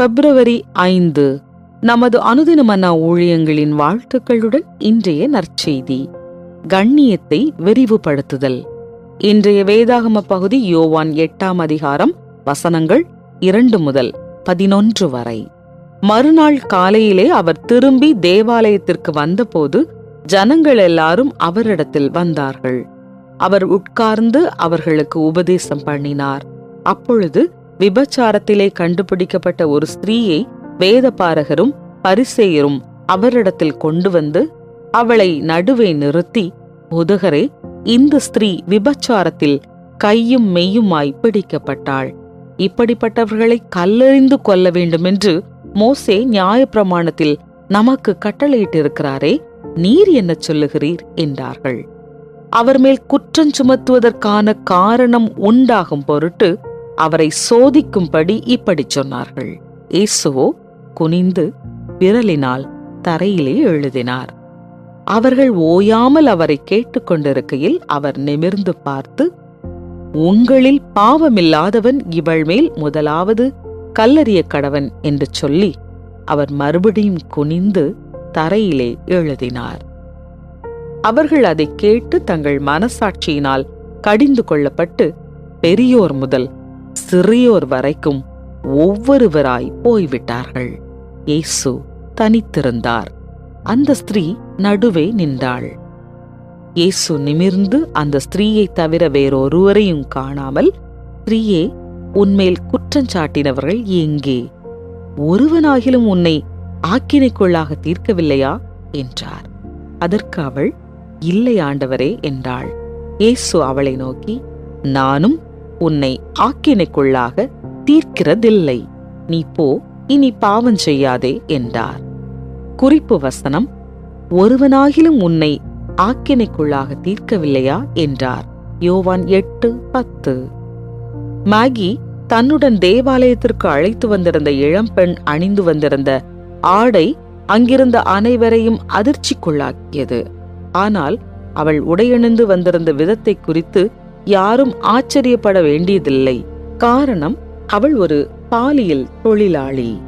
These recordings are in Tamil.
பிப்ரவரி ஐந்து. நமது அனுதின மன்னா ஊழியங்களின் வாழ்த்துக்களுடன் இன்றைய நற்செய்தி. கண்ணியத்தை விரிவுபடுத்துதல். இன்றைய வேதாகம பகுதி யோவான் எட்டாம் அதிகாரம் வசனங்கள் இரண்டு முதல் பதினொன்று வரை. மறுநாள் காலையிலே அவர் திரும்பி தேவாலயத்திற்கு வந்தபோது ஜனங்கள் எல்லாரும் அவரிடத்தில் வந்தார்கள். அவர் உட்கார்ந்து அவர்களுக்கு உபதேசம் பண்ணினார். அப்பொழுது விபச்சாரத்திலே கண்டுபிடிக்கப்பட்ட ஒரு ஸ்திரீயை வேதபாரகரும் பரிசேயரும் அவரிடத்தில் கொண்டு வந்து அவளை நடுவே நிறுத்தி முதுகரே இந்த ஸ்திரீ விபச்சாரத்தில் கையும் மெய்யுமாய் பிடிக்கப்பட்டாள். இப்படிப்பட்டவர்களை கல்லெறிந்து கொல்ல வேண்டுமென்று மோசே நியாயப்பிரமாணத்தில் நமக்கு கட்டளையிட்டிருக்கிறாரே நீர் என்ன சொல்லுகிறீர்? என்றார்கள். அவர் மேல் குற்றம் சுமத்துவதற்கான காரணம் உண்டாகும் பொருட்டு அவரை சோதிக்கும்படி இப்படி சொன்னார்கள். இயேசுவோ குனிந்து விரலினால் தரையிலே எழுதினார். அவர்கள் ஓயாமல் அவரை கேட்டுக்கொண்டிருக்கையில் அவர் நிமிர்ந்து பார்த்து உங்களில் பாவமில்லாதவன் இவள் மேல் முதலாவது கல்லறிய கடவன் என்று சொல்லி அவர் மறுபடியும் குனிந்து தரையிலே எழுதினார். அவர்கள் அதை கேட்டு தங்கள் மனசாட்சியினால் கடிந்து கொள்ளப்பட்டு பெரியோர் முதல் சிறியோர் வரைக்கும் ஒவ்வொருவராய் போய்விட்டார்கள். இயேசு தனித்திருந்தார். அந்த ஸ்திரீ நடுவே நின்றாள். இயேசு நிமிர்ந்து அந்த ஸ்திரீயை தவிர வேறொருவரையும் காணாமல் ஸ்திரீயே உன்மேல் குற்றஞ்சாட்டினவர்கள் எங்கே? ஒருவனாகிலும் உன்னை ஆக்கினைக்குள்ளாக தீர்க்கவில்லையா? என்றார். அதற்கு அவள் இல்லை ஆண்டவரே என்றாள். இயேசு அவளை நோக்கி நானும் உன்னை ஆக்கினைக்குள்ளாக தீர்க்கிறதில்லை. நீ போ இனி பாவம் செய்யாதே என்றார். குறிப்பு வசனம் ஒருவனாகிலும் உன்னை ஆக்கினைக்குள்ளாக தீர்க்கவில்லையா? என்றார். யோவான் எட்டு பத்து. மேகி தன்னுடன் தேவாலயத்திற்கு அழைத்து வந்திருந்த இளம்பெண் அணிந்து வந்திருந்த ஆடை அங்கிருந்த அனைவரையும் அதிர்ச்சிக்குள்ளாக்கியது. ஆனால் அவள் உடையணிந்து வந்திருந்த விதத்தை குறித்து யாரும் ஆச்சரியப்பட வேண்டியதில்லை. காரணம் அவள் ஒரு பாலியல் தொழிலாளி.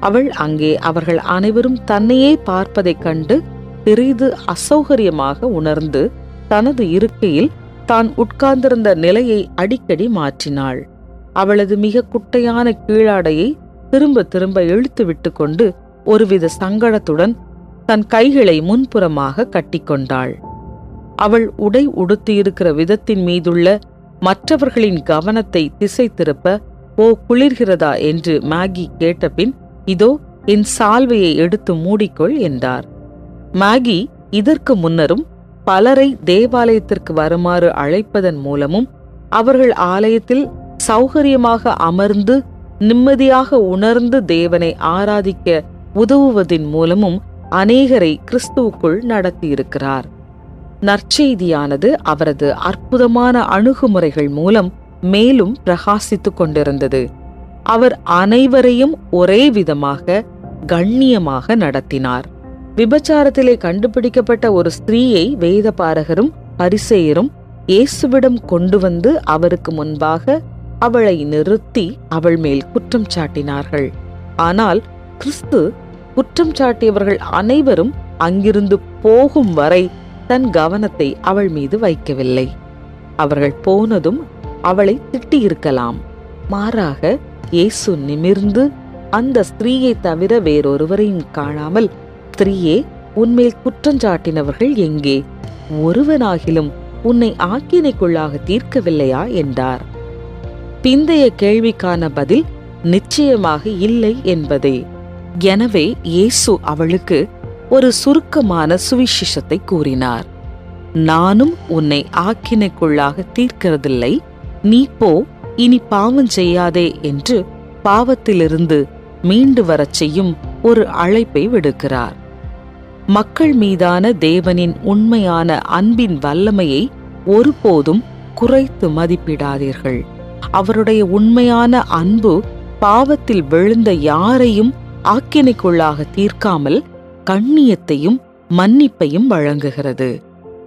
அவள் அங்கே அவர்கள் அனைவரும் தன்னையே பார்ப்பதைக் கண்டு பெரிது அசௌகரியமாக உணர்ந்து தனது இருக்கையில் தான் உட்கார்ந்திருந்த நிலையை அடிக்கடி மாற்றினாள். அவளது மிக குட்டையான கீழாடையை திரும்ப திரும்ப இழுத்து விட்டு கொண்டு ஒருவித சங்கடத்துடன் தன் கைகளை முன்புறமாக கட்டிக்கொண்டாள். அவள் உடை உடுத்தியிருக்கிற விதத்தின் மீதுள்ள மற்றவர்களின் கவனத்தை திசை திருப்ப ஓ குளிர்கிறதா? என்று மேகி கேட்டபின் இதோ என் சால்வையை எடுத்து மூடிக்கொள் என்றார். மேகி இதற்கு முன்னரும் பலரை தேவாலயத்திற்கு வருமாறு அழைப்பதன் மூலமும் அவர்கள் ஆலயத்தில் சௌகரியமாக அமர்ந்து நிம்மதியாக உணர்ந்து தேவனை ஆராதிக்க உதவுவதின் மூலமும் அநேகரை கிறிஸ்துவுக்குள் நடத்தியிருக்கிறார். நற்செய்தியானது அவரது அற்புதமான அணுகுமுறைகள் மூலம் மேலும் பிரகாசித்துக் கொண்டிருந்தது. அவர் அனைவரையும் ஒரே விதமாக கண்ணியமாக நடத்தினார். விபச்சாரத்திலே கண்டுபிடிக்கப்பட்ட ஒரு ஸ்திரீயை வேதபாரகரும் பரிசெயரும் இயேசுவிடம் கொண்டு வந்து அவருக்கு முன்பாக அவளை நிறுத்தி அவள் மேல் குற்றம் சாட்டினார்கள். ஆனால் கிறிஸ்து குற்றம் சாட்டியவர்கள் அனைவரும் அங்கிருந்து போகும் வரை தன் கவனத்தை அவள் மீது வைக்கவில்லை. அவர்கள் போனதும் அவளை திட்டியிருக்கலாம். மாறாக இயேசு நிமிர்ந்து அந்த ஸ்திரீயை தவிர வேறொருவரையும் காணாமல் ஸ்திரீயே உன்மேல் குற்றஞ்சாட்டினவர்கள் எங்கே? ஒருவனாகிலும் உன்னை ஆக்கினைக்குள்ளாக தீர்க்கவில்லையா? என்றார். பிந்தைய கேள்விக்கான பதில் நிச்சயமாக இல்லை என்பதே. எனவே இயேசு அவளுக்கு ஒரு சுருக்கமான சுவிசேஷத்தை கூறினார். நானும் உன்னை ஆக்கினைக்குள்ளாக தீர்க்கிறதில்லை. நீ போ இனி பாவம் செய்யாதே என்று பாவத்திலிருந்து மீண்டு வரச் செய்யும் ஒரு அழைப்பை விடுக்கிறார். மக்கள் மீதான தேவனின் உண்மையான அன்பின் வல்லமையை ஒருபோதும் குறைத்து மதிப்பிடாதீர்கள். அவருடைய உண்மையான அன்பு பாவத்தில் விழுந்த யாரையும் ஆக்கினைக்குள்ளாக தீர்க்காமல் கண்ணியத்தையும் மன்னிப்பையும் வழங்குகிறது.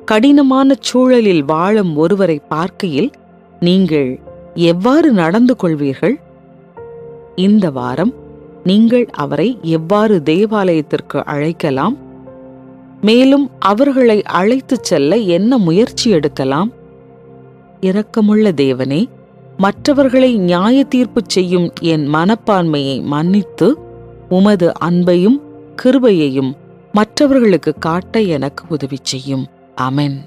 கடினமான சூழலில் வாழும் ஒருவரை பார்க்கையில் நீங்கள் எவ்வாறு நடந்து கொள்வீர்கள்? இந்த வாரம் நீங்கள் அவரை எவ்வாறு தேவாலயத்திற்கு அழைக்கலாம்? மேலும் அவர்களை அழைத்துச் செல்ல என்ன முயற்சி எடுக்கலாம்? இரக்கமுள்ள தேவனே மற்றவர்களை நியாய தீர்ப்பு செய்யும் என் மனப்பான்மையை மன்னித்து உமது அன்பையும் கிருபையையும் மற்றவர்களுக்கு காட்ட எனக்கு உதவி செய்யும். அமென்